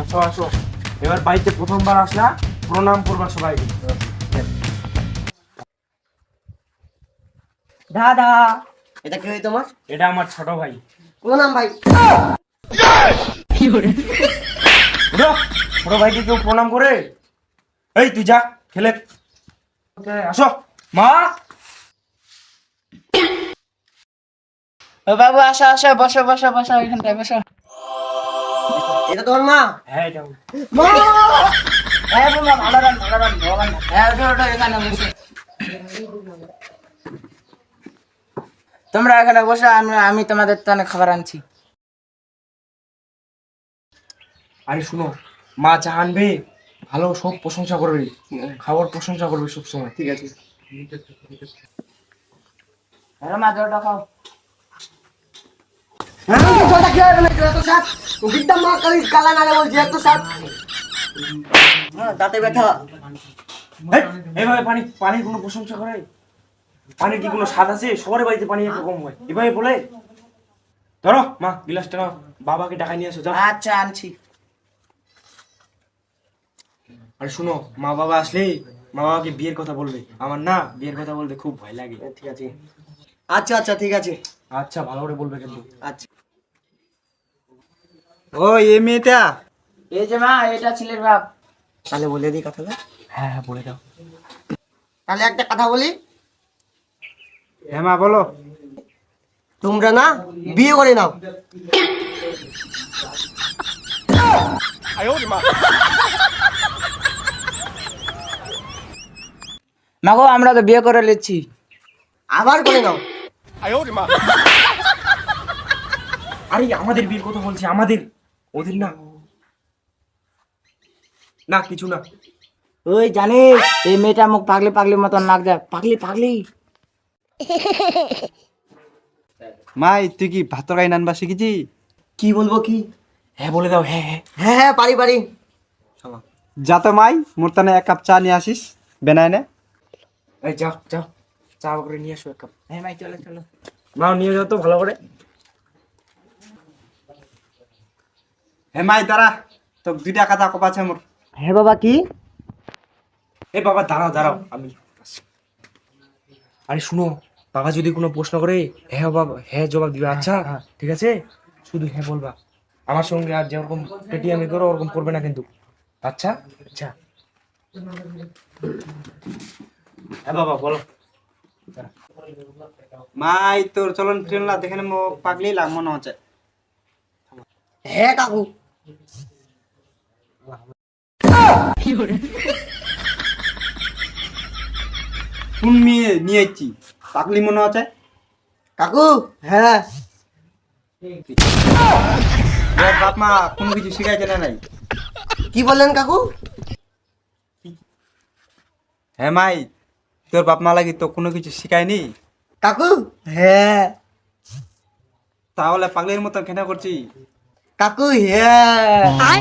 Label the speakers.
Speaker 1: আসো আসো। এবার বাড়িতে প্রথমবার আসলা প্রণাম করবা সবাই।
Speaker 2: দাদা এটা কি হয় তোমার?
Speaker 1: এটা আমার ছোট ভাই।
Speaker 2: কোন নাম ভাই
Speaker 1: ছোট ভাইকে কেউ প্রণাম করে? এই তুই যা খেলে। আসো। মা!
Speaker 3: বাবু আসো আসো বসো বসো বসো এখানটায় বসো।
Speaker 2: এটা তোমার মা?
Speaker 1: হ্যাঁ এটা আমার।
Speaker 3: হ্যাঁ বাবা ভালো রান ভালো রান ভগবান। হ্যাঁ ওঠো ওঠো এখানে বসো। তোমরা এখানে বসো আমি আমি তোমাদের জন্য খাবার আনছি।
Speaker 1: আরে শুনো মা যা আনবে ভালো সব প্রশংসা করবে খাবার প্রশংসা করবে সব সময় ঠিক আছে?
Speaker 3: মা জলটা খাও।
Speaker 2: তো জলটা খেয়ে যাবে না এত সাত বিদ্যা মা কালি কালা নালে বলছি এত সাত হ্যাঁ দাঁতে ব্যথা।
Speaker 1: এইভাবে পানি পানির কোনো প্রশংসা করে? পানির কি কোনো স্বাদ আছে? সবার বাড়িতে পানি একরকম হয়। এভাবে বলে? ধরো মা গিলাসটা নাও। বাবাকে ডাকাই নিয়ে এসো যাও।
Speaker 3: আচ্ছা আনছি।
Speaker 1: আরে শুনো মা বাবা আসলে মা বাবাকে বিয়ের কথা বলবে। আমার না বিয়ের কথা বলতে খুব ভয় লাগে।
Speaker 2: ঠিক আছে। আচ্ছা আচ্ছা ঠিক আছে।
Speaker 1: আচ্ছা ভালো করে বলবে কিন্তু।
Speaker 2: আচ্ছা।
Speaker 4: ও এ মেয়েটা।
Speaker 3: এই যে মা এটা ছেলের বাপ।
Speaker 2: তাহলে বলে দিই কথাটা।
Speaker 1: হ্যাঁ হ্যাঁ বলে দাও।
Speaker 2: তাহলে একটা কথা বলি।
Speaker 4: হ্যাঁ মা বলো।
Speaker 2: তোমরা না বিয়ে করে নাও।
Speaker 3: মাগো আমরা তো বিয়ে করে নিচ্ছি।
Speaker 2: আবার করে নাও।
Speaker 1: আরে আমাদের বিয়ের কথা বলছি আমাদের। ওদের না। না কিছু না।
Speaker 3: ওই জানিস এই মেয়েটা মুখ পাগলি পাগলি মতন নাক যায় পাগলি পাগলি।
Speaker 4: মাই তুই কি ভাত তরকারি নানবা শিখেছি?
Speaker 2: কি বলব কি?
Speaker 1: হ্যাঁ বলে দাও হ্যাঁ হ্যাঁ।
Speaker 2: হ্যাঁ হ্যাঁ পারি পারি।
Speaker 4: যা তো মাই মোর তানে এক কাপ চা নিয়ে আসিস। বেনায় নে।
Speaker 1: এই যাও যাও চা করে নিয়ে এসো এক কাপ।
Speaker 3: হ্যাঁ মাই চলো চলো।
Speaker 1: নাও নিয়ে যাও তো ভালো করে।
Speaker 4: হে মাই দাঁড়া। তো দুইটা কথা কপ আছে মোর।
Speaker 2: হ্যাঁ বাবা কি?
Speaker 1: এই বাবা দাঁড়াও দাঁড়াও আমি আরে শুনো বাবা যদি কোনো প্রশ্ন করে হ্যাঁ বাবা হ্যাঁ জবাব দিবে আচ্ছা ঠিক আছে? শুধু হ্যাঁ বলবা। আমার সঙ্গে আর যেরকম পেটিএমে করো ওরকম করবে না কিন্তু। আচ্ছা? আচ্ছা। হ্যাঁ বাবা বলো।
Speaker 4: মাই তোর চলন ফিরন না দেখে মো পাগলি লাগ মনে হচ্ছে।
Speaker 2: হ্যাঁ কাকু
Speaker 4: কোন মেয়ে নিয়ে এসছি মনে হচ্ছে?
Speaker 2: কাকু? হ্যাঁ।
Speaker 4: তোর বাপ মা কোনো কিছু শিখাইছে না নাই?
Speaker 2: কি বললেন কাকু?
Speaker 4: হ্যাঁ মাই তোর বাপ মা লাগি তো কোনো কিছু শিখায়নি?
Speaker 2: কাকু? হ্যাঁ।
Speaker 4: তাহলে পাগলির মতন ঘেনা করছি
Speaker 2: কাকু হ্যাঁ